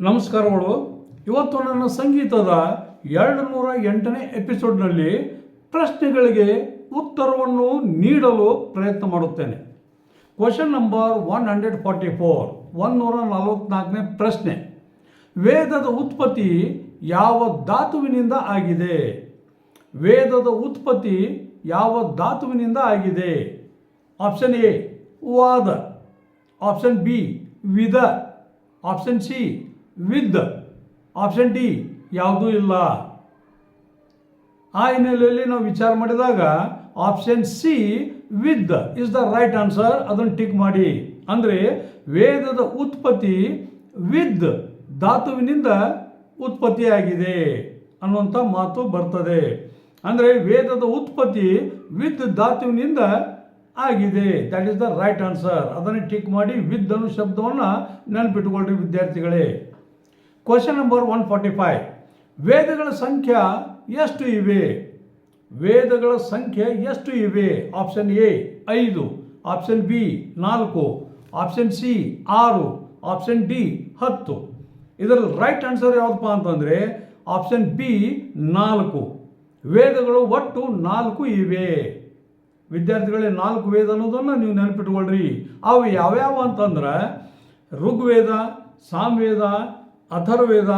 ನಮಸ್ಕಾರಗಳು ಇವತ್ತು ನನ್ನ ಸಂಗೀತದ ಎರಡು ನೂರ ಎಂಟನೇ ಎಪಿಸೋಡ್ನಲ್ಲಿ ಪ್ರಶ್ನೆಗಳಿಗೆ ಉತ್ತರವನ್ನು ನೀಡಲು ಪ್ರಯತ್ನ ಮಾಡುತ್ತೇನೆ. Question number one hundred forty four ಒನ್ನೂರ ನಲವತ್ನಾಲ್ಕನೇ ಪ್ರಶ್ನೆ. ವೇದದ ಉತ್ಪತ್ತಿ ಯಾವ ಧಾತುವಿನಿಂದ ಆಗಿದೆ? ವೇದದ ಉತ್ಪತ್ತಿ ಯಾವ ಧಾತುವಿನಿಂದ ಆಗಿದೆ? ಆಪ್ಷನ್ ಎ ವಾದ. ಆಪ್ಷನ್ ಬಿ ವಿಧ. ಆಪ್ಷನ್ ಸಿ ವಿದ್ ಆಪ್ಷನ್ ಡಿ ಯಾವುದೂ ಇಲ್ಲ. ಆ ಹಿನ್ನೆಲೆಯಲ್ಲಿ ನಾವು ವಿಚಾರ ಮಾಡಿದಾಗ ಆಪ್ಷನ್ ಸಿ ವಿದ್ ಇಸ್ ದ ರೈಟ್ ಆನ್ಸರ್ ಅದನ್ನು ಟಿಕ್ ಮಾಡಿ. ಅಂದರೆ ವೇದದ ಉತ್ಪತ್ತಿ ವಿದ್ ಧಾತುವಿನಿಂದ ಉತ್ಪತ್ತಿಯಾಗಿದೆ ಅನ್ನುವಂಥ ಮಾತು ಬರ್ತದೆ. ಅಂದರೆ ವೇದದ ಉತ್ಪತ್ತಿ ವಿದ್ ಧಾತುವಿನಿಂದ ಆಗಿದೆ. That is the right answer ಅದನ್ನು ಟಿಕ್ ಮಾಡಿ ವಿದ್ ಅನ್ನೋ ಶಬ್ದವನ್ನು ನೆನಪಿಟ್ಟುಕೊಳ್ಳ್ರಿ ವಿದ್ಯಾರ್ಥಿಗಳೇ. Question number one forty five ವೇದಗಳ ಸಂಖ್ಯೆ ಎಷ್ಟು ಇವೆ? ವೇದಗಳ ಸಂಖ್ಯೆ ಎಷ್ಟು ಇವೆ? ಆಪ್ಷನ್ ಎ ಐದು ಆಪ್ಷನ್ ಬಿ ನಾಲ್ಕು ಆಪ್ಷನ್ ಸಿ ಆರು ಆಪ್ಷನ್ ಡಿ ಹತ್ತು. ಇದರಲ್ಲಿ ರೈಟ್ ಆನ್ಸರ್ ಯಾವುದಪ್ಪ ಅಂತಂದರೆ ಆಪ್ಷನ್ ಬಿ ನಾಲ್ಕು. ವೇದಗಳು ಒಟ್ಟು ನಾಲ್ಕು ಇವೆ. ವಿದ್ಯಾರ್ಥಿಗಳೇ, ನಾಲ್ಕು ವೇದ ಅನ್ನೋದನ್ನು ನೀವು ನೆನಪಿಟ್ಕೊಳ್ರಿ. ಅವು ಯಾವ್ಯಾವ ಅಂತಂದ್ರೆ ಋಗ್ವೇದ, ಸಾಮವೇದ ಅಥರ್ವೇದ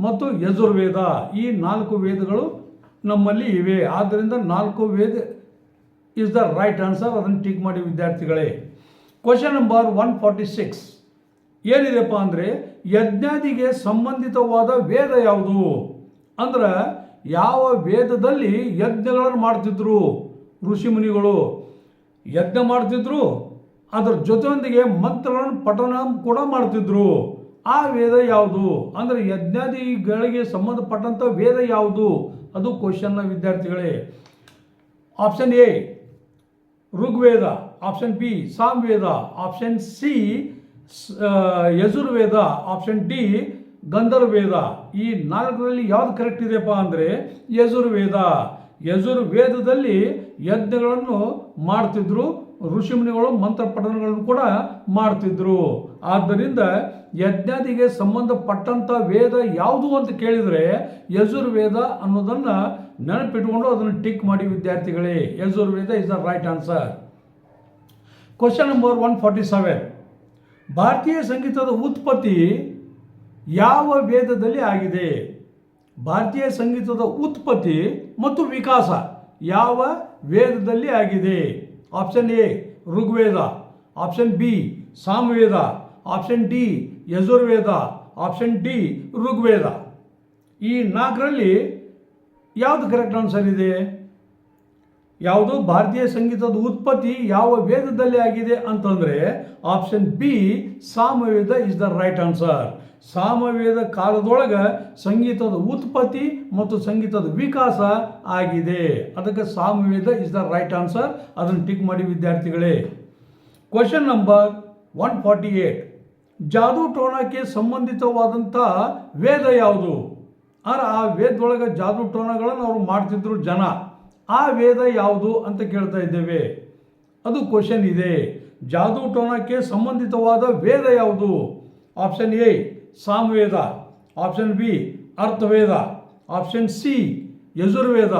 ಮತ್ತು ಯಜುರ್ವೇದ ಈ ನಾಲ್ಕು ವೇದಗಳು ನಮ್ಮಲ್ಲಿ ಇವೆ. ಆದ್ದರಿಂದ ನಾಲ್ಕು ವೇದ ಇಸ್ ದ ರೈಟ್ ಆನ್ಸರ್ ಅದನ್ನು ಟಿಕ್ ಮಾಡಿ ವಿದ್ಯಾರ್ಥಿಗಳೇ. Question number one forty six ಏನಿದೆಪ್ಪ ಅಂದರೆ, ಯಜ್ಞಾದಿಗೆ ಸಂಬಂಧಿತವಾದ ವೇದ ಯಾವುದು? ಅಂದ್ರೆ, ಯಾವ ವೇದದಲ್ಲಿ ಯಜ್ಞಗಳನ್ನು ಮಾಡ್ತಿದ್ರು? ಋಷಿಮುನಿಗಳು ಯಜ್ಞ ಮಾಡ್ತಿದ್ರು, ಅದರ ಜೊತೆಯೊಂದಿಗೆ ಮಂತ್ರಗಳನ್ನು ಪಠನ ಕೂಡ ಮಾಡ್ತಿದ್ರು. ಆ ವೇದ ಯಾವುದು? ಅಂದರೆ ಯಜ್ಞಾದಿಗಳಿಗೆ ಸಂಬಂಧಪಟ್ಟಂಥ ವೇದ ಯಾವುದು? ಅದು ಕ್ವಶನ್ನ ವಿದ್ಯಾರ್ಥಿಗಳೇ. Option A Rigveda. Option B Samaveda. Option C Yajurveda. Option D Gandharvaveda. ಈ ನಾಲ್ಕರಲ್ಲಿ ಯಾವ್ದು ಕರೆಕ್ಟ್ ಇದೆಯಪ್ಪ ಅಂದರೆ ಯಜುರ್ವೇದ. ಯಜುರ್ವೇದದಲ್ಲಿ ಯಜ್ಞಗಳನ್ನು ಮಾಡ್ತಿದ್ರು, ಋಷಿಮುನಿಗಳು ಮಂತ್ರ ಪಠನಗಳನ್ನು ಕೂಡ ಮಾಡ್ತಿದ್ರು. ಆದ್ದರಿಂದ ಯಜ್ಞಾದಿಗೆ ಸಂಬಂಧಪಟ್ಟಂಥ ವೇದ ಯಾವುದು ಅಂತ ಕೇಳಿದರೆ ಯಜುರ್ವೇದ ಅನ್ನೋದನ್ನು ನೆನಪಿಟ್ಕೊಂಡು ಅದನ್ನು ಟಿಕ್ ಮಾಡಿ ವಿದ್ಯಾರ್ಥಿಗಳೇ. Yajurveda is the right answer question number one forty seven ಭಾರತೀಯ ಸಂಗೀತದ ಉತ್ಪತ್ತಿ ಯಾವ ವೇದದಲ್ಲಿ ಆಗಿದೆ? ಭಾರತೀಯ ಸಂಗೀತದ ಉತ್ಪತ್ತಿ ಮತ್ತು ವಿಕಾಸ ಯಾವ ವೇದದಲ್ಲಿ ಆಗಿದೆ? Option A Rigveda. Option B Samaveda. Option D Yajurveda, option D Rigveda. ಈ ನಾಲ್ಕರಲ್ಲಿ ಯಾವುದು ಕರೆಕ್ಟ್ ಆನ್ಸರ್ ಇದೆ? ಯಾವುದು ಭಾರತೀಯ ಸಂಗೀತದ ಉತ್ಪತ್ತಿ ಯಾವ ವೇದದಲ್ಲಿ ಆಗಿದೆ ಅಂತಂದರೆ option B Samaveda is the right answer Samaveda ಕಾಲದೊಳಗೆ ಸಂಗೀತದ ಉತ್ಪತ್ತಿ ಮತ್ತು ಸಂಗೀತದ ವಿಕಾಸ ಆಗಿದೆ. ಅದಕ್ಕೆ Samaveda is the right answer ಅದನ್ನು ಟಿಕ್ ಮಾಡಿ ವಿದ್ಯಾರ್ಥಿಗಳೇ. Question number one forty eight ಜಾದೂ ಟೋಣಕ್ಕೆ ಸಂಬಂಧಿತವಾದಂಥ ವೇದ ಯಾವುದು? ಅಂದ್ರೆ ಆ ವೇದದೊಳಗೆ ಜಾದು ಟೋಣಗಳನ್ನು ಅವರು ಮಾಡ್ತಿದ್ರು ಜನ. ಆ ವೇದ ಯಾವುದು ಅಂತ ಕೇಳ್ತಾ ಇದ್ದೇವೆ. ಅದು ಕ್ವಶನ್ ಇದೆ. ಜಾದು ಟೋಣಕ್ಕೆ ಸಂಬಂಧಿತವಾದ ವೇದ ಯಾವುದು? Option A Samaveda. Option B Atharvaveda. Option C Yajurveda.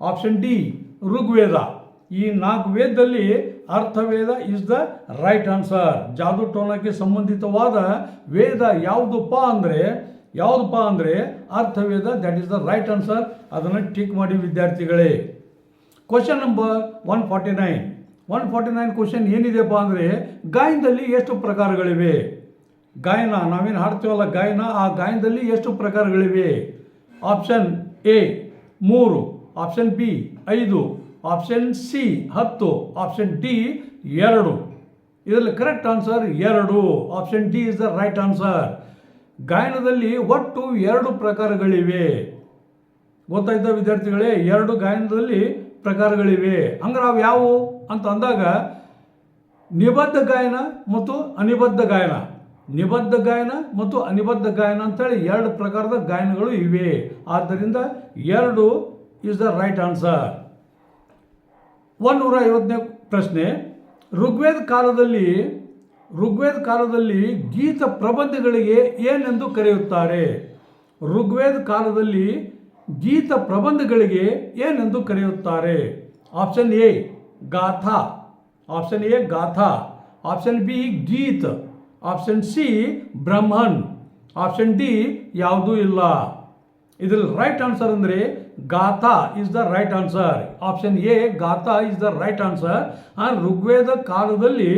Option D Rigveda. ಈ ನಾಲ್ಕು ವೇದದಲ್ಲಿ Atharvaveda is the right answer ಜಾದೂ ಟೋನಕ್ಕೆ ಸಂಬಂಧಿತವಾದ ವೇದ ಯಾವುದಪ್ಪ ಅಂದರೆ ಯಾವುದಪ್ಪ ಅಂದರೆ Atharvaveda that is the right answer ಅದನ್ನು ಟಿಕ್ ಮಾಡಿ ವಿದ್ಯಾರ್ಥಿಗಳೇ. Question number one forty nine one forty nine question ಏನಿದೆಯಪ್ಪ ಅಂದರೆ, ಗಾಯನದಲ್ಲಿ ಎಷ್ಟು ಪ್ರಕಾರಗಳಿವೆ? ಗಾಯನ, ನಾವೇನು ಹಾಡ್ತೀವಲ್ಲ ಗಾಯನ, ಆ ಗಾಯನದಲ್ಲಿ ಎಷ್ಟು ಪ್ರಕಾರಗಳಿವೆ? ಆಪ್ಷನ್ ಎ ಮೂರು ಆಪ್ಷನ್ ಬಿ ಐದು ಆಪ್ಷನ್ ಸಿ ಹತ್ತು. ಆಪ್ಷನ್ ಡಿ ಎರಡು. ಇದರಲ್ಲಿ ಕರೆಕ್ಟ್ ಆನ್ಸರ್ ಎರಡು. Option D is the right answer ಗಾಯನದಲ್ಲಿ ಒಟ್ಟು ಎರಡು ಪ್ರಕಾರಗಳಿವೆ. ಗೊತ್ತಾಯ್ತ ವಿದ್ಯಾರ್ಥಿಗಳೇ? ಎರಡು ಗಾಯನದಲ್ಲಿ ಪ್ರಕಾರಗಳಿವೆ. ಹಂಗ್ರೆ ಅವು ಯಾವುವು ಅಂತ ಅಂದಾಗ, ನಿಬದ್ಧ ಗಾಯನ ಮತ್ತು ಅನಿಬದ್ಧ ಗಾಯನ. ನಿಬದ್ಧ ಗಾಯನ ಮತ್ತು ಅನಿಬದ್ಧ ಗಾಯನ ಅಂತೇಳಿ ಎರಡು ಪ್ರಕಾರದ ಗಾಯನಗಳು ಇವೆ. ಆದ್ದರಿಂದ ಎರಡು ಇಸ್ ದ ರೈಟ್ ಆನ್ಸರ್ ಒನ್ನೂರ ಐವತ್ತನೇ ಪ್ರಶ್ನೆ, ಋಗ್ವೇದ ಕಾಲದಲ್ಲಿ ಋಗ್ವೇದ ಕಾಲದಲ್ಲಿ ಗೀತ ಪ್ರಬಂಧಗಳಿಗೆ ಏನೆಂದು ಕರೆಯುತ್ತಾರೆ? ಋಗ್ವೇದ ಕಾಲದಲ್ಲಿ ಗೀತ ಪ್ರಬಂಧಗಳಿಗೆ ಏನೆಂದು ಕರೆಯುತ್ತಾರೆ? ಆಪ್ಷನ್ ಎ, ಗಾಥಾ. ಆಪ್ಷನ್ ಎ, ಗಾಥಾ. ಆಪ್ಷನ್ ಬಿ, ಗೀತ್. ಆಪ್ಷನ್ ಸಿ, ಬ್ರಹ್ಮನ್. ಆಪ್ಷನ್ ಡಿ, ಯಾವುದೂ ಇಲ್ಲ. ಇದರಲ್ಲಿ ರೈಟ್ ಆನ್ಸರ್ ಅಂದರೆ ಗಾಥಾ is the right answer option A ಗಾಥಾ is the right answer ಆ ಋಗ್ವೇದ ಕಾಲದಲ್ಲಿ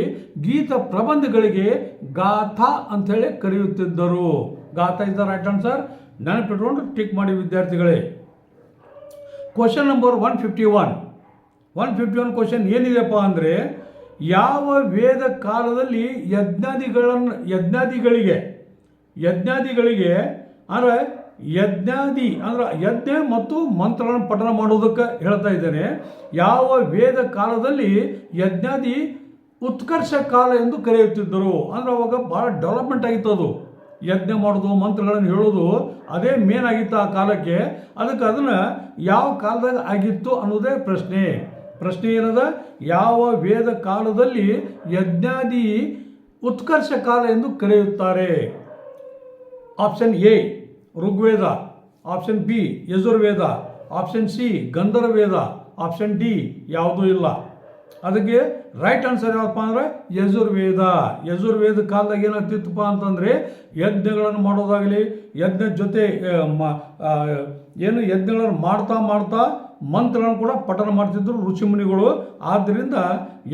ಗೀತ ಪ್ರಬಂಧಗಳಿಗೆ ಗಾಥಾ ಅಂಥೇಳಿ ಕರೆಯುತ್ತಿದ್ದರು. ಗಾಥಾ ಇಸ್ ದ ರೈಟ್ ಆನ್ಸರ್ ನೆನಪಿಟ್ಕೊಂಡು ಟಿಕ್ ಮಾಡಿ ವಿದ್ಯಾರ್ಥಿಗಳೇ. Question number one fifty one one fifty one question ಏನಿದೆಪ್ಪ ಅಂದರೆ, ಯಾವ ವೇದ ಕಾಲದಲ್ಲಿ ಯಜ್ಞಾದಿಗಳನ್ನು, ಯಜ್ಞಾದಿಗಳಿಗೆ ಯಜ್ಞಾದಿಗಳಿಗೆ, ಅಂದರೆ ಯಜ್ಞಾದಿ ಅಂದ್ರೆ ಯಜ್ಞ ಮತ್ತು ಮಂತ್ರಗಳನ್ನು ಪಠನ ಮಾಡೋದಕ್ಕೆ ಹೇಳ್ತಾ ಇದ್ದೇನೆ. ಯಾವ ವೇದ ಕಾಲದಲ್ಲಿ ಯಜ್ಞಾದಿ ಉತ್ಕರ್ಷ ಕಾಲ ಎಂದು ಕರೆಯುತ್ತಿದ್ದರು. ಅಂದ್ರೆ ಅವಾಗ ಭಾಳ ಡೆವಲಪ್ಮೆಂಟ್ ಆಗಿತ್ತು ಅದು. ಯಜ್ಞ ಮಾಡೋದು ಮಂತ್ರಗಳನ್ನು ಹೇಳೋದು ಅದೇ ಮೇನ್ ಆಗಿತ್ತು ಆ ಕಾಲಕ್ಕೆ. ಅದಕ್ಕೆ ಅದನ್ನು ಯಾವ ಕಾಲದಾಗ ಆಗಿತ್ತು ಅನ್ನೋದೇ ಪ್ರಶ್ನೆ. ಪ್ರಶ್ನೆ ಏನದ? ಯಾವ ವೇದ ಕಾಲದಲ್ಲಿ ಯಜ್ಞಾದಿ ಉತ್ಕರ್ಷ ಕಾಲ ಎಂದು ಕರೆಯುತ್ತಾರೆ? Option A Rigveda option B Yajurveda option C Gandharvaveda option D ಯಾವುದೂ ಇಲ್ಲ. ಅದಕ್ಕೆ ರೈಟ್ ಆನ್ಸರ್ ಯಾವಪ್ಪ ಅಂದರೆ ಯಜುರ್ವೇದ. ಯಜುರ್ವೇದ ಕಾಲದಾಗ ಏನಾಗ್ತಿತ್ತಪ್ಪ ಅಂತಂದರೆ ಯಜ್ಞಗಳನ್ನು ಮಾಡೋದಾಗಲಿ, ಯಜ್ಞ ಜೊತೆ ಏನು ಯಜ್ಞಗಳನ್ನು ಮಾಡ್ತಾ ಮಾಡ್ತಾ ಮಂತ್ರಗಳನ್ನು ಕೂಡ ಪಠನ ಮಾಡ್ತಿದ್ರು ಋಷಿಮುನಿಗಳು ಆದ್ದರಿಂದ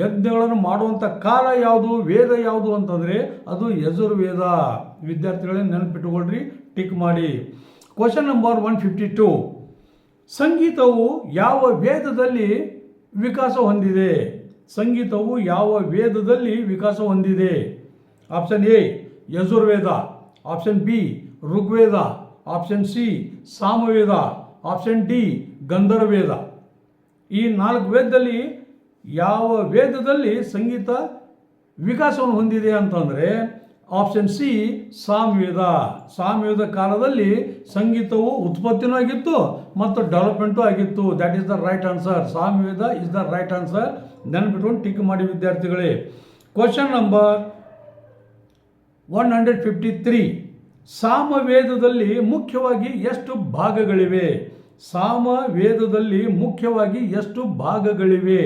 ಯಜ್ಞಗಳನ್ನು ಮಾಡುವಂಥ ಕಾಲ ಯಾವುದು, ವೇದ ಯಾವುದು ಅಂತಂದರೆ ಅದು ಯಜುರ್ವೇದ. ವಿದ್ಯಾರ್ಥಿಗಳೇ ನೆನಪಿಟ್ಟುಕೊಳ್ರಿ. ಟಿಕ್ ಮಾಡಿ. Question number one fifty two ಸಂಗೀತವು ಯಾವ ವೇದದಲ್ಲಿ ವಿಕಾಸ ಹೊಂದಿದೆ? ಸಂಗೀತವು ಯಾವ ವೇದದಲ್ಲಿ ವಿಕಾಸ ಹೊಂದಿದೆ? Option A Yajurveda. Option B Rigveda. Option C Samaveda. Option D Gandharvaveda. ಈ ನಾಲ್ಕು ವೇದದಲ್ಲಿ ಯಾವ ವೇದದಲ್ಲಿ ಸಂಗೀತ ವಿಕಾಸವನ್ನು ಹೊಂದಿದೆ ಅಂತಂದರೆ ಆಪ್ಷನ್ ಸಿ ಸಾಮವೇದ ಸಾಮವೇದ ಕಾಲದಲ್ಲಿ ಸಂಗೀತವು ಉತ್ಪತ್ತಿನೂ ಆಗಿತ್ತು ಮತ್ತು ಡೆವಲಪ್ಮೆಂಟು ಆಗಿತ್ತು. That is the right answer Samaveda is the right answer ನೆನ್ಪಿಟ್ಕೊಂಡು tick ಮಾಡಿ ವಿದ್ಯಾರ್ಥಿಗಳೇ. Question number one hundred fifty three ಸಾಮವೇದದಲ್ಲಿ ಮುಖ್ಯವಾಗಿ ಎಷ್ಟು ಭಾಗಗಳಿವೆ? ಸಾಮವೇದದಲ್ಲಿ ಮುಖ್ಯವಾಗಿ ಎಷ್ಟು ಭಾಗಗಳಿವೆ?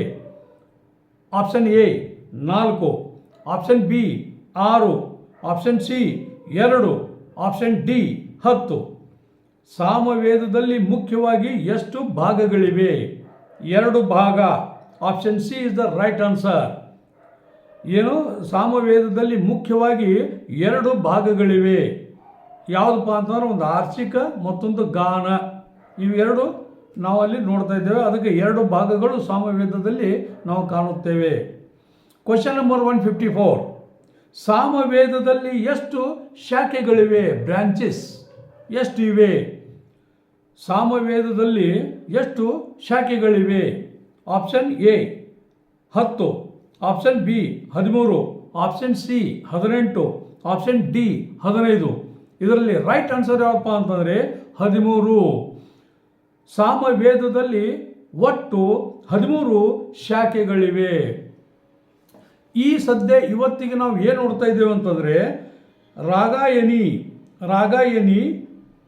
ಆಪ್ಷನ್ ಎ ನಾಲ್ಕು. ಆಪ್ಷನ್ ಬಿ ಆರು. ಆಪ್ಷನ್ ಸಿ ಎರಡು. ಆಪ್ಷನ್ ಡಿ ಹತ್ತು. ಸಾಮವೇದದಲ್ಲಿ ಮುಖ್ಯವಾಗಿ ಎಷ್ಟು ಭಾಗಗಳಿವೆ? ಎರಡು ಭಾಗ. Option C is the right answer ಏನು? ಸಾಮವೇದದಲ್ಲಿ ಮುಖ್ಯವಾಗಿ ಎರಡು ಭಾಗಗಳಿವೆ. ಯಾವುದಪ್ಪ ಅಂತಂದ್ರೆ ಒಂದು ಆರ್ಷಿಕ, ಮತ್ತೊಂದು ಗಾನ. ಇವೆರಡು ನಾವು ಅಲ್ಲಿ ನೋಡ್ತಾ ಇದ್ದೇವೆ. ಅದಕ್ಕೆ ಎರಡು ಭಾಗಗಳು ಸಾಮವೇದದಲ್ಲಿ ನಾವು ಕಾಣುತ್ತೇವೆ. Question number one fifty four ಸಾಮವೇದದಲ್ಲಿ ಎಷ್ಟು ಶಾಖೆಗಳಿವೆ? ಬ್ರಾಂಚಸ್ ಎಷ್ಟು ಇವೆ? ಸಾಮವೇದದಲ್ಲಿ ಎಷ್ಟು ಶಾಖೆಗಳಿವೆ? ಆಪ್ಷನ್ ಎ ಹತ್ತು, ಆಪ್ಷನ್ ಬಿ ಹದಿಮೂರು, ಆಪ್ಷನ್ ಸಿ ಹದಿನೆಂಟು, ಆಪ್ಷನ್ ಡಿ ಹದಿನೈದು. ಇದರಲ್ಲಿ ರೈಟ್ ಆನ್ಸರ್ ಯಾವಪ್ಪ ಅಂತಂದರೆ ಹದಿಮೂರು. ಸಾಮವೇದದಲ್ಲಿ ಒಟ್ಟು ಹದಿಮೂರು ಶಾಖೆಗಳಿವೆ. ಈ ಸದ್ಯ ಇವತ್ತಿಗೆ ನಾವು ಏನು ನೋಡ್ತಾ ಇದ್ದೇವೆ ಅಂತಂದರೆ ರಾಗಾಯನಿ ರಾಗಾಯನಿ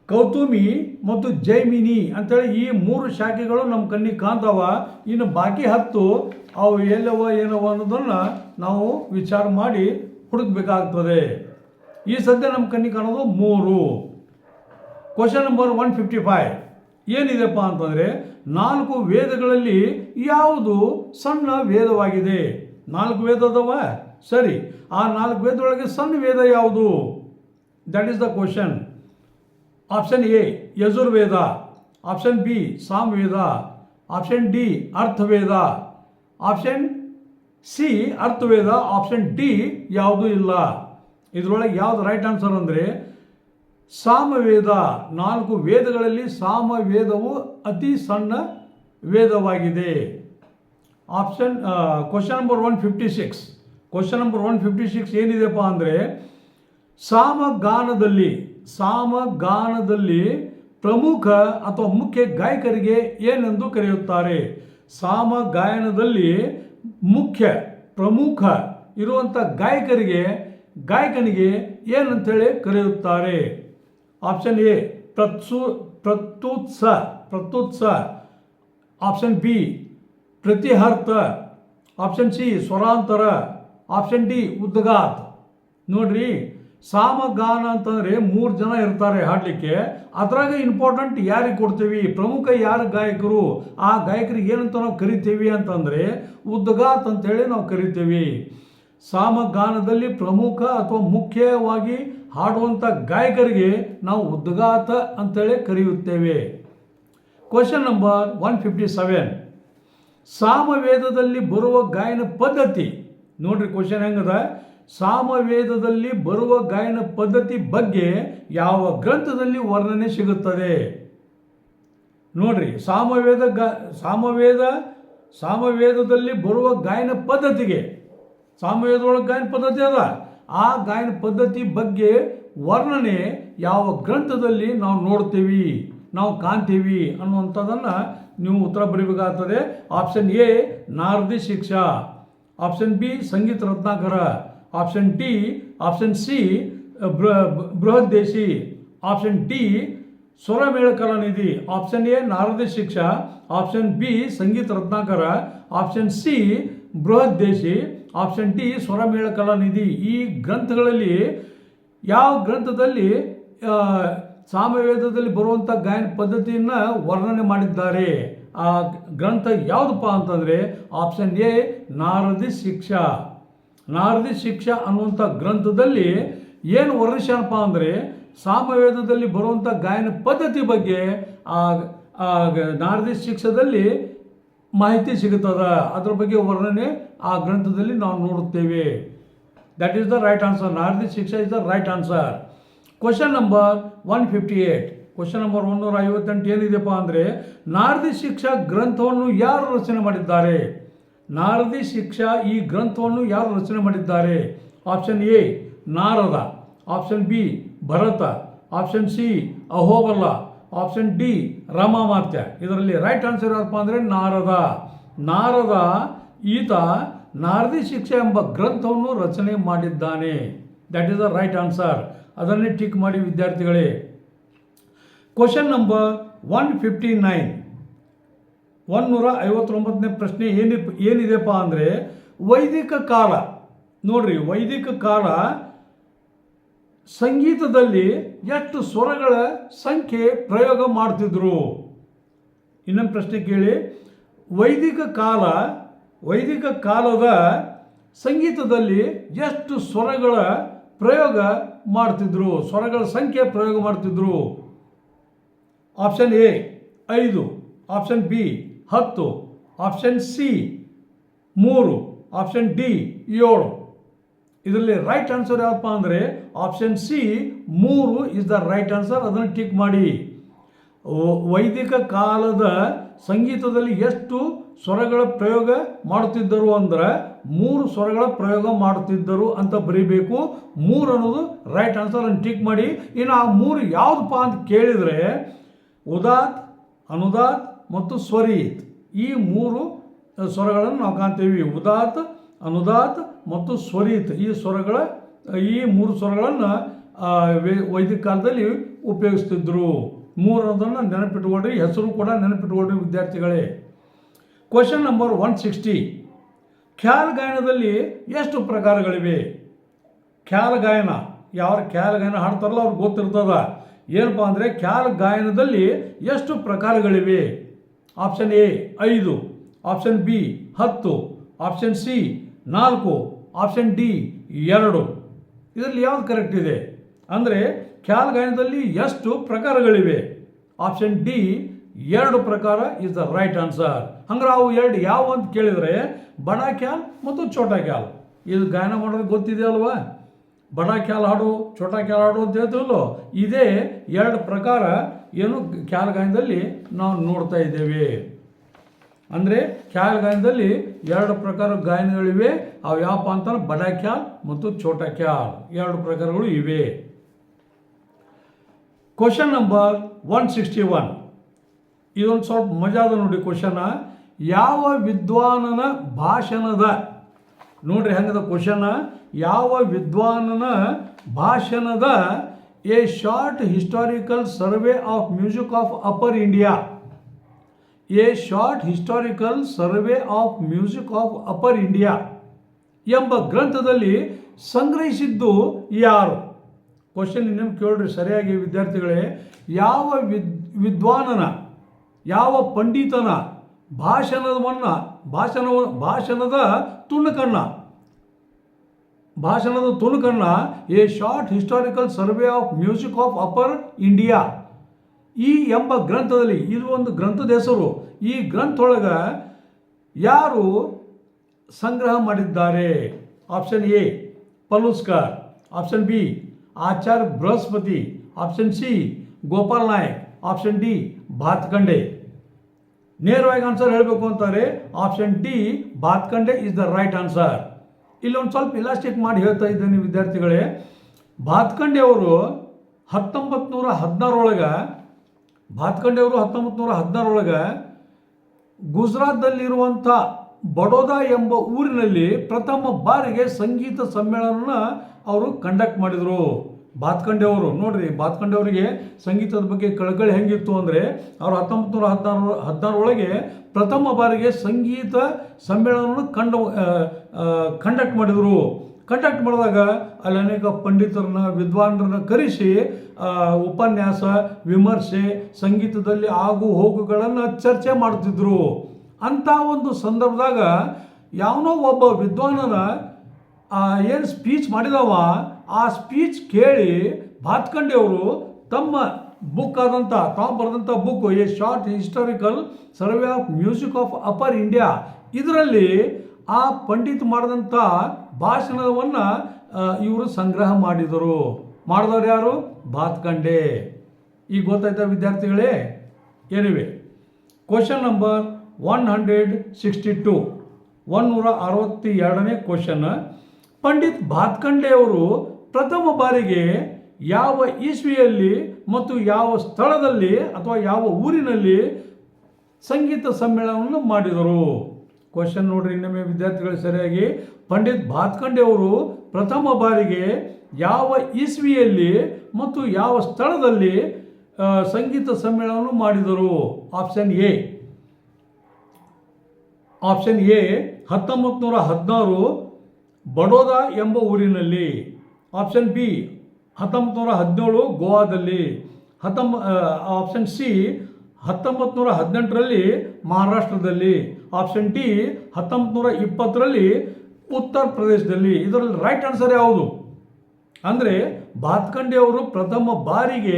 ಕೌತುಮಿ ಮತ್ತು ಜೈಮಿನಿ ಅಂತೇಳಿ ಈ ಮೂರು ಶಾಖೆಗಳು ನಮ್ಮ ಕಣ್ಣಿಗೆ ಕಾಣ್ತಾವ. ಇನ್ನು ಬಾಕಿ ಹತ್ತು ಅವು ಎಲ್ಲವ ಏನವ ಅನ್ನೋದನ್ನು ನಾವು ವಿಚಾರ ಮಾಡಿ ಹುಡುಕ್ಬೇಕಾಗ್ತದೆ. ಈ ಸದ್ಯ ನಮ್ಮ ಕಣ್ಣಿಗೆ ಕಾಣೋದು ಮೂರು. Question number one fifty five ಏನಿದೆಪ್ಪ ಅಂತಂದರೆ, ನಾಲ್ಕು ವೇದಗಳಲ್ಲಿ ಯಾವುದು ಸಣ್ಣ ವೇದವಾಗಿದೆ? ನಾಲ್ಕು ವೇದ ಅದಾವ? ಸರಿ. ಆ ನಾಲ್ಕು ವೇದದೊಳಗೆ ಸಣ್ಣ ವೇದ ಯಾವುದು? That is the question option A Yajurveda. Option B Samaveda. Option D Atharvaveda. Option C Atharvaveda. Option D ಯಾವುದೂ ಇಲ್ಲ. ಇದರೊಳಗೆ ಯಾವುದು ರೈಟ್ ಆನ್ಸರ್ ಅಂದರೆ, ಸಾಮವೇದ. ನಾಲ್ಕು ವೇದಗಳಲ್ಲಿ ಸಾಮವೇದವು ಅತಿ ಸಣ್ಣ ವೇದವಾಗಿದೆ. Option question number one fifty six question number one fifty six ಏನಿದೆಪ್ಪ ಅಂದರೆ, ಸಾಮಗಾನದಲ್ಲಿ ಸಾಮಗಾನದಲ್ಲಿ ಪ್ರಮುಖ ಅಥವಾ ಮುಖ್ಯ ಗಾಯಕರಿಗೆ ಏನೆಂದು ಕರೆಯುತ್ತಾರೆ? ಸಾಮಗಾಯನದಲ್ಲಿ ಮುಖ್ಯ, ಪ್ರಮುಖ ಇರುವಂಥ ಗಾಯಕರಿಗೆ, ಗಾಯಕನಿಗೆ ಏನಂತೇಳಿ ಕರೆಯುತ್ತಾರೆ? ಆಪ್ಷನ್ ಎ ಪ್ರತ್ಸು, ಪ್ರತ್ಯುತ್ಸ ಪ್ರತ್ಯುತ್ಸ. ಆಪ್ಷನ್ ಬಿ ಪ್ರತಿಹರ್ತ ಆಪ್ಷನ್ ಸಿ ಸ್ವರಾಂತರ, ಆಪ್ಷನ್ ಡಿ ಉದ್ಗಾತ್ ನೋಡ್ರಿ, ಸಾಮಗಾನ ಅಂತಂದ್ರೆ ಮೂರು ಜನ ಇರ್ತಾರೆ ಹಾಡಲಿಕ್ಕೆ. ಅದ್ರಾಗ ಇಂಪಾರ್ಟೆಂಟ್ ಯಾರಿಗೆ ಕೊಡ್ತೀವಿ? ಪ್ರಮುಖ ಯಾರು ಗಾಯಕರು? ಆ ಗಾಯಕರಿಗೆ ಏನಂತ ನಾವು ಕರಿತೀವಿ ಅಂತಂದ್ರೆ ಉದ್ಗಾತ್ ಅಂತೇಳಿ ನಾವು ಕರಿತೀವಿ. ಸಾಮಗಾನದಲ್ಲಿ ಪ್ರಮುಖ ಅಥವಾ ಮುಖ್ಯವಾಗಿ ಹಾಡುವಂಥ ಗಾಯಕರಿಗೆ ನಾವು ಉದ್ಗಾತ ಅಂತೇಳಿ ಕರೆಯುತ್ತೇವೆ. Question number one fifty seven ಸಾಮವೇದದಲ್ಲಿ ಬರುವ ಗಾಯನ ಪದ್ಧತಿ. ನೋಡ್ರಿ ಕ್ವಶನ್ ಹೆಂಗದ? ಸಾಮವೇದದಲ್ಲಿ ಬರುವ ಗಾಯನ ಪದ್ಧತಿ ಬಗ್ಗೆ ಯಾವ ಗ್ರಂಥದಲ್ಲಿ ವರ್ಣನೆ ಸಿಗುತ್ತದೆ? ನೋಡ್ರಿ, ಸಾಮವೇದ ಗಾ, ಸಾಮವೇದ, ಸಾಮವೇದದಲ್ಲಿ ಬರುವ ಗಾಯನ ಪದ್ಧತಿಗೆ ಸಾಮವೇದೊಳಗೆ ಗಾಯನ ಪದ್ಧತಿ ಅದ. ಆ ಗಾಯನ ಪದ್ಧತಿ ಬಗ್ಗೆ ವರ್ಣನೆ ಯಾವ ಗ್ರಂಥದಲ್ಲಿ ನಾವು ನೋಡ್ತೀವಿ, ನಾವು ಕಾಣ್ತೀವಿ ಅನ್ನುವಂಥದ್ದನ್ನು ನೀವು ಉತ್ತರ ಬರೀಬೇಕಾಗ್ತದೆ. Option A Naradi Shiksha. Option B Sangita Ratnakara. Option T option C Brihaddeshi option D Swaramela Kalanidhi option A Naradi Shiksha. Option B Sangita Ratnakara. Option C Brihaddeshi. Option T Swaramela Kalanidhi ಈ ಗ್ರಂಥಗಳಲ್ಲಿ, ಯಾವ ಗ್ರಂಥದಲ್ಲಿ ಸಾಮವೇದದಲ್ಲಿ ಬರುವಂಥ ಗಾಯನ ಪದ್ಧತಿಯನ್ನು ವರ್ಣನೆ ಮಾಡಿದ್ದಾರೆ. ಆ ಗ್ರಂಥ ಯಾವುದಪ್ಪ ಅಂತಂದರೆ ಆಪ್ಷನ್ ಎ, ನಾರದಿ ಶಿಕ್ಷಾ. ನಾರದಿ ಶಿಕ್ಷಾ ಅನ್ನುವಂಥ ಗ್ರಂಥದಲ್ಲಿ ಏನು ವರ್ಣಿಸ್ಯಾನಪ್ಪ ಅಂದರೆ ಸಾಮವೇದದಲ್ಲಿ ಬರುವಂಥ ಗಾಯನ ಪದ್ಧತಿ ಬಗ್ಗೆ ಆ ನಾರದಿ ಶಿಕ್ಷದಲ್ಲಿ ಮಾಹಿತಿ ಸಿಗುತ್ತದೆ? ಅದರ ಬಗ್ಗೆ ವರ್ಣನೆ ಆ ಗ್ರಂಥದಲ್ಲಿ ನಾವು ನೋಡುತ್ತೇವೆ. That is the right answer Naradi Shiksha is the right answer question number one fifty eight question number ಒನ್ನೂರ ಐವತ್ತೆಂಟು ಏನಿದೆಯಪ್ಪ ಅಂದರೆ, ನಾರದಿ ಶಿಕ್ಷಾ ಗ್ರಂಥವನ್ನು ಯಾರು ರಚನೆ ಮಾಡಿದ್ದಾರೆ? ನಾರದಿ ಶಿಕ್ಷಾ ಈ ಗ್ರಂಥವನ್ನು ಯಾರು ರಚನೆ ಮಾಡಿದ್ದಾರೆ? Option A Narada. Option B Bharata. Option C Ahobala option D Ramamatya ಇದರಲ್ಲಿ ರೈಟ್ ಆನ್ಸರ್ ಯಾರಪ್ಪ ಅಂದರೆ, ನಾರದ. ನಾರದ ಈತ ನಾರದಿ ಶಿಕ್ಷೆ ಎಂಬ ಗ್ರಂಥವನ್ನು ರಚನೆ ಮಾಡಿದ್ದಾನೆ. That is the right answer ಅದನ್ನೇ ಟಿಕ್ ಮಾಡಿ ವಿದ್ಯಾರ್ಥಿಗಳೇ. Question number one fifty nine ಒನ್ನೂರ ಐವತ್ತೊಂಬತ್ತನೇ ಪ್ರಶ್ನೆ ಏನಿ ಏನಿದೆಪ್ಪ ಅಂದರೆ ವೈದಿಕ ಕಾಲ, ನೋಡ್ರಿ ವೈದಿಕ ಕಾಲ ಸಂಗೀತದಲ್ಲಿ ಎಷ್ಟು ಸ್ವರಗಳ ಸಂಖ್ಯೆ ಪ್ರಯೋಗ ಮಾಡ್ತಿದ್ರು? ಇನ್ನೊಂದು ಪ್ರಶ್ನೆ ಕೇಳಿ. ವೈದಿಕ ಕಾಲ, ವೈದಿಕ ಕಾಲದ ಸಂಗೀತದಲ್ಲಿ ಎಷ್ಟು ಸ್ವರಗಳ ಪ್ರಯೋಗ ಮಾಡ್ತಿದ್ರು? ಸ್ವರಗಳ ಸಂಖ್ಯೆ ಪ್ರಯೋಗ ಮಾಡ್ತಿದ್ರು? ಆಪ್ಷನ್ ಎ ಐದು. ಆಪ್ಷನ್ ಬಿ ಹತ್ತು. ಆಪ್ಷನ್ ಸಿ ಮೂರು. ಆಪ್ಷನ್ ಡಿ ಏಳು. ಇದರಲ್ಲಿ ರೈಟ್ ಆನ್ಸರ್ ಯಾವಪ್ಪ ಅಂದರೆ ಆಪ್ಷನ್ ಸಿ ಮೂರು ಇಸ್ ದ ರೈಟ್ ಆನ್ಸರ್ ಅದನ್ನು ಟಿಕ್ ಮಾಡಿ. ವೈದಿಕ ಕಾಲದ ಸಂಗೀತದಲ್ಲಿ ಎಷ್ಟು ಸ್ವರಗಳ ಪ್ರಯೋಗ ಮಾಡುತ್ತಿದ್ದರು ಅಂದ್ರೆ, ಮೂರು ಸ್ವರಗಳ ಪ್ರಯೋಗ ಮಾಡುತ್ತಿದ್ದರು ಅಂತ ಬರೀಬೇಕು. ಮೂರು ಅನ್ನೋದು ರೈಟ್ ಆನ್ಸರ್ ಅನ್ನು ಟಿಕ್ ಮಾಡಿ. ಇನ್ನು ಆ ಮೂರು ಯಾವುದಪ್ಪ ಅಂತ ಕೇಳಿದರೆ ಉದಾತ್, ಅನುದಾತ್ ಮತ್ತು ಸ್ವರೀತ್. ಈ ಮೂರು ಸ್ವರಗಳನ್ನು ನಾವು ಕಾಣ್ತೀವಿ. ಉದಾತ್, ಅನುದಾತ್ ಮತ್ತು ಸ್ವರೀತ್ ಈ ಸ್ವರಗಳ, ಈ ಮೂರು ಸ್ವರಗಳನ್ನು ವೈದಿಕ ಕಾಲದಲ್ಲಿ ಉಪಯೋಗಿಸ್ತಿದ್ರು. ಮೂರನ್ನು ನೆನಪಿಟ್ಕೊಳ್ರಿ. ಹೆಸರು ಕೂಡ ನೆನಪಿಟ್ಕೊಳ್ರಿ ವಿದ್ಯಾರ್ಥಿಗಳೇ. Question number one sixty khayal ಗಾಯನದಲ್ಲಿ ಎಷ್ಟು ಪ್ರಕಾರಗಳಿವೆ? ಖ್ಯಾಲ್ ಗಾಯನ ಯಾರು ಖ್ಯಾಲ್ ಗಾಯನ ಹಾಡ್ತಾರಲ್ಲ, ಅವ್ರಿಗೆ ಗೊತ್ತಿರ್ತದ. ಏನಪ್ಪ ಅಂದರೆ ಖ್ಯಾಲ್ ಗಾಯನದಲ್ಲಿ ಎಷ್ಟು ಪ್ರಕಾರಗಳಿವೆ? ಆಪ್ಷನ್ ಎ ಐದು, ಆಪ್ಷನ್ ಬಿ ಹತ್ತು, ಆಪ್ಷನ್ ಸಿ ನಾಲ್ಕು, ಆಪ್ಷನ್ ಡಿ ಎರಡು. ಇದರಲ್ಲಿ ಯಾವುದು ಕರೆಕ್ಟ್ ಇದೆ? ಅಂದರೆ ಖ್ಯಾಲ್ ಗಾಯನದಲ್ಲಿ ಎಷ್ಟು ಪ್ರಕಾರಗಳಿವೆ? ಆಪ್ಷನ್ ಡಿ ಎರಡು ಪ್ರಕಾರ ಇಸ್ ದ ರೈಟ್ ಆನ್ಸರ್ ಹಂಗಾರೆ ಅವು ಎರಡು ಯಾವ ಅಂತ ಕೇಳಿದರೆ ಬಡ ಖ್ಯಾಲ್ ಮತ್ತು ಛೋಟಾ ಖ್ಯಾಲ್. ಇದು ಗಾಯನ ಮಾಡೋದು ಗೊತ್ತಿದೆ ಅಲ್ವಾ? ಬಡ ಕ್ಯಾಲ್ ಹಾಡು, ಛೋಟ ಹಾಡು ಅಂತ ಹೇಳ್ತೀವಲ್ಲೋ ಇದೇ ಎರಡು ಪ್ರಕಾರ ಏನು ಖ್ಯಾಲ್ ಗಾಯನದಲ್ಲಿ ನಾವು ನೋಡ್ತಾ ಇದ್ದೇವೆ. ಅಂದರೆ ಖ್ಯಾಲ್ ಗಾಯನದಲ್ಲಿ ಎರಡು ಪ್ರಕಾರ ಗಾಯನಗಳಿವೆ. ಅವು ಯಾವಪ್ಪ ಅಂತಂದ್ರೆ ಬಡ ಖ್ಯಾಲ್ ಮತ್ತು ಛೋಟ ಖ್ಯಾಲ್. ಎರಡು ಪ್ರಕಾರಗಳು ಇವೆ. Question number one sixty one ಇದೊಂದು ಸ್ವಲ್ಪ ಮಜಾದ ನೋಡಿ ಕ್ವಶನ ಯಾವ ವಿದ್ವಾನನ ಭಾಷಣದ, ನೋಡ್ರಿ ಹೆಂಗದ ಕ್ವಶನ್ ಯಾವ ವಿದ್ವಾನನ ಭಾಷಣದ a short historical survey of music of upper India. A short historical survey of music of upper India ಎಂಬ ಗ್ರಂಥದಲ್ಲಿ ಸಂಗ್ರಹಿಸಿದ್ದು ಯಾರು? ಕ್ವಶನ್ ನಿಮ್ಗೆ ಕೇಳ್ರಿ ಸರಿಯಾಗಿ ವಿದ್ಯಾರ್ಥಿಗಳೇ. ಯಾವ ವಿದ್, ವಿದ್ವಾನನ, ಯಾವ ಪಂಡಿತನ ಭಾಷಣವನ್ನು ಭಾಷಣ ಭಾಷಣದ ತುಣುಕನ್ನ ಭಾಷಣದ ತುಣುಕನ್ನ a short historical survey of music of upper India. ಈ ಎಂಬ ಗ್ರಂಥದಲ್ಲಿ, ಇದು ಒಂದು ಗ್ರಂಥದ ಹೆಸರು. ಈ ಗ್ರಂಥೊಳಗ ಯಾರು ಸಂಗ್ರಹ ಮಾಡಿದ್ದಾರೆ? Option A Paluskar option B, Achar Brihaspati. Option C, Gopal Nayak. Option D Bhatkhande ನೇರವಾಗಿ ಆನ್ಸರ್ ಹೇಳಬೇಕು ಅಂತಾರೆ. Option D Bhatkhande is the right answer. ಇಲ್ಲೊಂದು ಸ್ವಲ್ಪ ಇಲಾಸ್ಟಿಕ್ ಮಾಡಿ ಹೇಳ್ತಾ ಇದ್ದೇನೆ ವಿದ್ಯಾರ್ಥಿಗಳೇ. ಭಾತ್ಕಂಡೆ ಅವರು ಹತ್ತೊಂಬತ್ತು ನೂರ ಹದಿನಾರೊಳಗೆ ಭಾತ್ಕಂಡೆ ಅವರು ಹತ್ತೊಂಬತ್ತು ನೂರ ಹದಿನಾರೊಳಗೆ ಗುಜರಾತ್ದಲ್ಲಿರುವಂಥ ಬಡೋದಾ ಎಂಬ ಊರಿನಲ್ಲಿ ಪ್ರಥಮ ಬಾರಿಗೆ ಸಂಗೀತ ಸಮ್ಮೇಳನ ಅವರು ಕಂಡಕ್ಟ್ ಮಾಡಿದರು. ಅವರು ನೋಡ್ರಿ ಅವರಿಗೆ ಸಂಗೀತದ ಬಗ್ಗೆ ಕಳಕಳಿ ಹೆಂಗಿತ್ತು ಅಂದರೆ ಅವರು ಹತ್ತೊಂಬತ್ತು ನೂರ ಹದಿನಾರು, ಹದಿನಾರೊಳಗೆ ಪ್ರಥಮ ಬಾರಿಗೆ ಸಂಗೀತ ಸಮ್ಮೇಳನವನ್ನು ಕಂಡು ಕಂಡಕ್ಟ್ ಮಾಡಿದರು. ಕಂಡಕ್ಟ್ ಮಾಡಿದಾಗ ಅಲ್ಲಿ ಅನೇಕ ಪಂಡಿತರನ್ನ ವಿದ್ವಾನರನ್ನ ಕರೆಸಿ ಉಪನ್ಯಾಸ, ವಿಮರ್ಶೆ, ಸಂಗೀತದಲ್ಲಿ ಆಗು ಹೋಗುಗಳನ್ನು ಚರ್ಚೆ ಮಾಡ್ತಿದ್ರು ಅಂಥ ಒಂದು ಸಂದರ್ಭದಾಗ ಯಾವನೋ ಒಬ್ಬ ವಿದ್ವಾನನ ಏನು ಸ್ಪೀಚ್ ಮಾಡಿದವ, ಆ ಸ್ಪೀಚ್ ಕೇಳಿ ಭಾತ್ಕಂಡೆ ಅವರು ತಮ್ಮ ಬುಕ್ ಆದಂಥ ತಾವು ಬರೆದಂಥ book a short historical survey of music of upper India ಇದರಲ್ಲಿ ಆ ಪಂಡಿತ್ ಮಾಡಿದಂಥ ಭಾಷಣವನ್ನು ಇವರು ಸಂಗ್ರಹ ಮಾಡಿದರು. ಮಾಡಿದವರು ಯಾರು? ಬಾತ್ಕಂಡೆ. ಈಗ ಗೊತ್ತಾಯ್ತಾ ವಿದ್ಯಾರ್ಥಿಗಳೇ? ಏನಿವೆ? Question number one hundred sixty two ಒನ್ನೂರ ಅರವತ್ತ ಎರಡನೇ ಕ್ವಶನ್ ಪಂಡಿತ್ ಭಾತ್ಕಂಡೆ ಅವರು ಪ್ರಥಮ ಬಾರಿಗೆ ಯಾವ ಇಸ್ವಿಯಲ್ಲಿ ಮತ್ತು ಯಾವ ಸ್ಥಳದಲ್ಲಿ ಅಥವಾ ಯಾವ ಊರಿನಲ್ಲಿ ಸಂಗೀತ ಸಮ್ಮೇಳನವನ್ನು ಮಾಡಿದರು. ಕ್ವಶನ್ ನೋಡ್ರಿ, ಇನ್ನೊಮ್ಮೆ ವಿದ್ಯಾರ್ಥಿಗಳು ಸರಿಯಾಗಿ. ಪಂಡಿತ್ ಭಾತ್ಕಂಡೆ ಅವರು ಪ್ರಥಮ ಬಾರಿಗೆ ಯಾವ ಇಸ್ವಿಯಲ್ಲಿ ಮತ್ತು ಯಾವ ಸ್ಥಳದಲ್ಲಿ ಸಂಗೀತ ಸಮ್ಮೇಳನವನ್ನು ಮಾಡಿದರು? ಆಪ್ಷನ್ ಎ ಆಪ್ಷನ್ ಎ ಹತ್ತೊಂಬತ್ತು ನೂರ ಹದಿನಾರು ಬಡೋದಾ ಎಂಬ ಊರಿನಲ್ಲಿ. ಆಪ್ಷನ್ ಬಿ ಹತ್ತೊಂಬತ್ತು ನೂರ ಹದಿನೇಳು ಗೋವಾದಲ್ಲಿ. ಹತ್ತೊಂಬ ಆಪ್ಷನ್ ಸಿ ಹತ್ತೊಂಬತ್ತು ನೂರ ಹದಿನೆಂಟರಲ್ಲಿ ಮಹಾರಾಷ್ಟ್ರದಲ್ಲಿ ಆಪ್ಷನ್ ಟಿ ಹತ್ತೊಂಬತ್ತು ನೂರ ಇಪ್ಪತ್ತರಲ್ಲಿ ಉತ್ತರ ಪ್ರದೇಶದಲ್ಲಿ. ಇದರಲ್ಲಿ ರೈಟ್ ಆನ್ಸರ್ ಯಾವುದು? ಅಂದರೆ ಭಾತ್ಕಂಡೆ ಅವರು ಪ್ರಥಮ ಬಾರಿಗೆ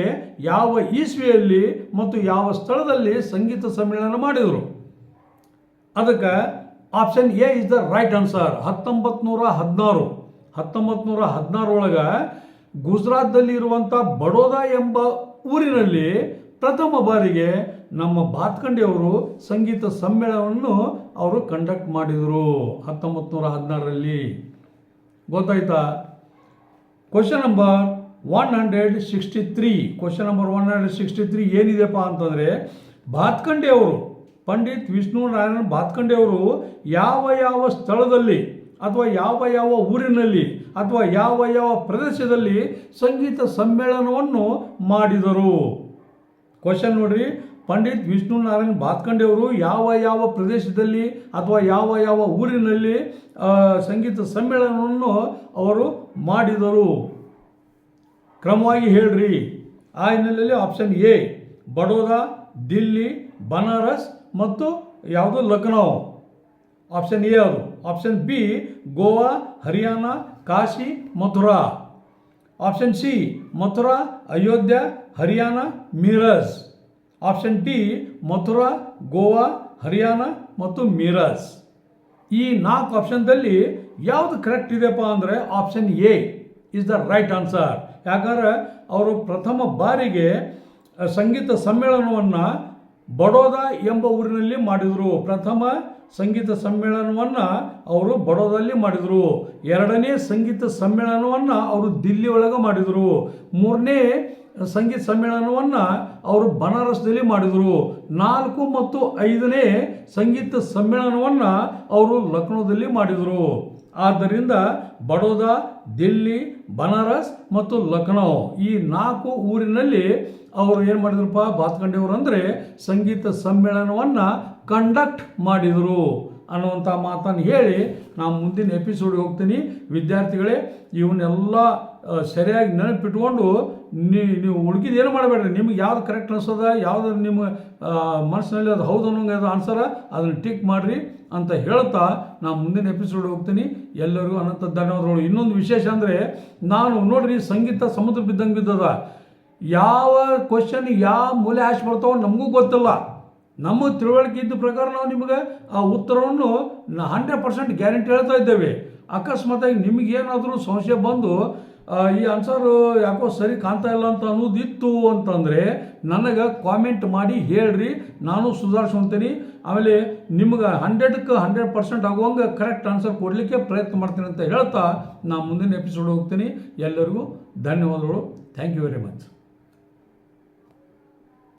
ಯಾವ ಈಸ್ವಿಯಲ್ಲಿ ಮತ್ತು ಯಾವ ಸ್ಥಳದಲ್ಲಿ ಸಂಗೀತ ಸಮ್ಮೇಳನ ಮಾಡಿದರು? ಅದಕ್ಕೆ option A is the right answer ಹತ್ತೊಂಬತ್ತು ನೂರ ಹದಿನಾರು. ಹತ್ತೊಂಬತ್ತು ನೂರ ಹದಿನಾರೊಳಗೆ ಗುಜರಾತ್ದಲ್ಲಿ ಇರುವಂಥ ಬಡೋದಾ ಎಂಬ ಊರಿನಲ್ಲಿ ಪ್ರಥಮ ಬಾರಿಗೆ ನಮ್ಮ ಬಾತ್ಕಂಡಿಯವರು ಸಂಗೀತ ಸಮ್ಮೇಳನವನ್ನು ಅವರು ಕಂಡಕ್ಟ್ ಮಾಡಿದರು. ಹತ್ತೊಂಬತ್ತು ನೂರ ಹದಿನಾರರಲ್ಲಿ ಗೊತ್ತಾಯ್ತಾ? Question number one hundred sixty three question number one hundred sixty three ಏನಿದೆಪ್ಪ ಅಂತಂದರೆ ಭಾತ್ಕಂಡೆ ಅವರು ಪಂಡಿತ್ ವಿಷ್ಣು ನಾರಾಯಣ ಭಾತ್ಕಂಡೆ ಅವರು ಯಾವ ಯಾವ ಸ್ಥಳದಲ್ಲಿ ಅಥವಾ ಯಾವ ಯಾವ ಊರಿನಲ್ಲಿ ಅಥವಾ ಯಾವ ಯಾವ ಪ್ರದೇಶದಲ್ಲಿ ಸಂಗೀತ ಸಮ್ಮೇಳನವನ್ನು ಮಾಡಿದರು? ಕ್ವಶನ್ ನೋಡ್ರಿ, ಪಂಡಿತ್ ವಿಷ್ಣು ನಾರಾಯಣ್ ಬಾತ್ಕಂಡೆ ಅವರು ಯಾವ ಯಾವ ಪ್ರದೇಶದಲ್ಲಿ ಅಥವಾ ಯಾವ ಯಾವ ಊರಿನಲ್ಲಿ ಸಂಗೀತ ಸಮ್ಮೇಳನವನ್ನು ಅವರು ಮಾಡಿದರು? ಕ್ರಮವಾಗಿ ಹೇಳ್ರಿ. ಆ ಹಿನ್ನೆಲೆಯಲ್ಲಿ ಆಪ್ಷನ್ ಎ ಬಡೋದಾ, ದಿಲ್ಲಿ, ಬನಾರಸ್ ಮತ್ತು ಯಾವುದು ಲಕ್ನೋ. ಆಪ್ಷನ್ ಎ ಅದು. Option B Goa, Haryana, Kashi, Mathura. Option C Mathura, Ayodhya Haryana Miraj option D, Mathura, Goa, Haryana ಮತ್ತು ಮೀರಜ್ ಈ ನಾಲ್ಕು ಆಪ್ಷನ್ದಲ್ಲಿ ಯಾವುದು ಕರೆಕ್ಟ್ ಇದೆಯಪ್ಪ ಅಂದರೆ option A is the right answer ಯಾಕಂದರೆ ಅವರು ಪ್ರಥಮ ಬಾರಿಗೆ ಸಂಗೀತ ಸಮ್ಮೇಳನವನ್ನು ಬಡೋದಾ ಎಂಬ ಊರಿನಲ್ಲಿ ಮಾಡಿದರು. ಪ್ರಥಮ ಸಂಗೀತ ಸಮ್ಮೇಳನವನ್ನು ಅವರು ಬಡೋದಲ್ಲಿ ಮಾಡಿದರು. ಎರಡನೇ ಸಂಗೀತ ಸಮ್ಮೇಳನವನ್ನು ಅವರು ದಿಲ್ಲಿ ಒಳಗೆ ಮಾಡಿದರು. ಮೂರನೇ ಸಂಗೀತ ಸಮ್ಮೇಳನವನ್ನು ಅವರು ಬನಾರಸ್ದಲ್ಲಿ ಮಾಡಿದರು. ನಾಲ್ಕು ಮತ್ತು ಐದನೇ ಸಂಗೀತ ಸಮ್ಮೇಳನವನ್ನು ಅವರು ಲಕ್ನೋದಲ್ಲಿ ಮಾಡಿದರು. ಆದ್ದರಿಂದ ಬಡೋದಾ, ದಿಲ್ಲಿ, ಬನಾರಸ್ ಮತ್ತು ಲಖನೌ ಈ ನಾಲ್ಕು ಊರಿನಲ್ಲಿ ಅವರು ಏನು ಮಾಡಿದ್ರಪ್ಪ ಬಾತ್ಕಂಡೆಯವರು ಅಂದರೆ ಸಂಗೀತ ಸಮ್ಮೇಳನವನ್ನು ಕಂಡಕ್ಟ್ ಮಾಡಿದರು ಅನ್ನುವಂಥ ಮಾತನ್ನು ಹೇಳಿ ನಾನು ಮುಂದಿನ ಎಪಿಸೋಡ್ಗೆ ಹೋಗ್ತೀನಿ. ವಿದ್ಯಾರ್ಥಿಗಳೇ, ಇವನ್ನೆಲ್ಲ ಸರಿಯಾಗಿ ನೆನಪಿಟ್ಕೊಂಡು ನೀವು ಹುಡುಗಿದ ಏನು ಮಾಡಬೇಡ್ರಿ? ನಿಮ್ಗೆ ಯಾವ್ದು ಕರೆಕ್ಟ್ ಅನ್ಸದ? ಯಾವುದು ನಿಮ್ಮ ಮನಸ್ಸಿನಲ್ಲಿ ಅದು ಹೌದು ಅನ್ನೋಂಗೆ ಅದು ಆನ್ಸರ ಅದನ್ನು ಟಿಕ್ ಮಾಡಿರಿ ಅಂತ ಹೇಳ್ತಾ ನಾನು ಮುಂದಿನ ಎಪಿಸೋಡ್ ಹೋಗ್ತೀನಿ. ಎಲ್ಲರಿಗೂ ಅನಂತ ಧನ್ಯವಾದಗಳು. ಇನ್ನೊಂದು ವಿಶೇಷ ಅಂದರೆ, ನಾನು ನೋಡ್ರಿ, ಸಂಗೀತ ಸಮುದ್ರ ಬಿದ್ದಂಗೆ ಬಿದ್ದದ. ಯಾವ ಕ್ವಶನ್ ಯಾವ ಮೂಲೆ ಹಾಕಿ ಬರ್ತಾವೋ ನಮಗೂ ಗೊತ್ತಿಲ್ಲ. ನಮ್ಮ ತಿಳುವಳಿಕೆ ಇದ್ದ ಪ್ರಕಾರ ನಾವು ನಿಮಗೆ ಆ ಉತ್ತರವನ್ನು ಹಂಡ್ರೆಡ್ ಪರ್ಸೆಂಟ್ ಗ್ಯಾರಂಟಿ ಹೇಳ್ತಾ ಇದ್ದೇವೆ. ಅಕಸ್ಮಾತಾಗಿ ನಿಮಗೇನಾದರೂ ಸಂಶಯ ಬಂದು ಈ ಆನ್ಸರ್ ಯಾಕೋ ಸರಿ ಕಾಣ್ತಾ ಇಲ್ಲ ಅಂತ ಅನ್ನೋದಿತ್ತು ಅಂತಂದರೆ ನನಗೆ ಕಾಮೆಂಟ್ ಮಾಡಿ ಹೇಳ್ರಿ, ನಾನು ಸುಧಾರಿಸ್ಕೊಂತೀನಿ ಆಮೇಲೆ ನಿಮ್ಗೆ ಹಂಡ್ರೆಡ್ಕ್ಕೆ ಹಂಡ್ರೆಡ್ ಪರ್ಸೆಂಟ್ ಆಗುವಂಗೆ ಕರೆಕ್ಟ್ ಆನ್ಸರ್ ಕೊಡಲಿಕ್ಕೆ ಪ್ರಯತ್ನ ಮಾಡ್ತೀನಿ ಅಂತ ಹೇಳ್ತಾ ನಾನು ಮುಂದಿನ ಎಪಿಸೋಡ್ ಹೋಗ್ತೀನಿ. ಎಲ್ಲರಿಗೂ ಧನ್ಯವಾದಗಳು. Thank you very much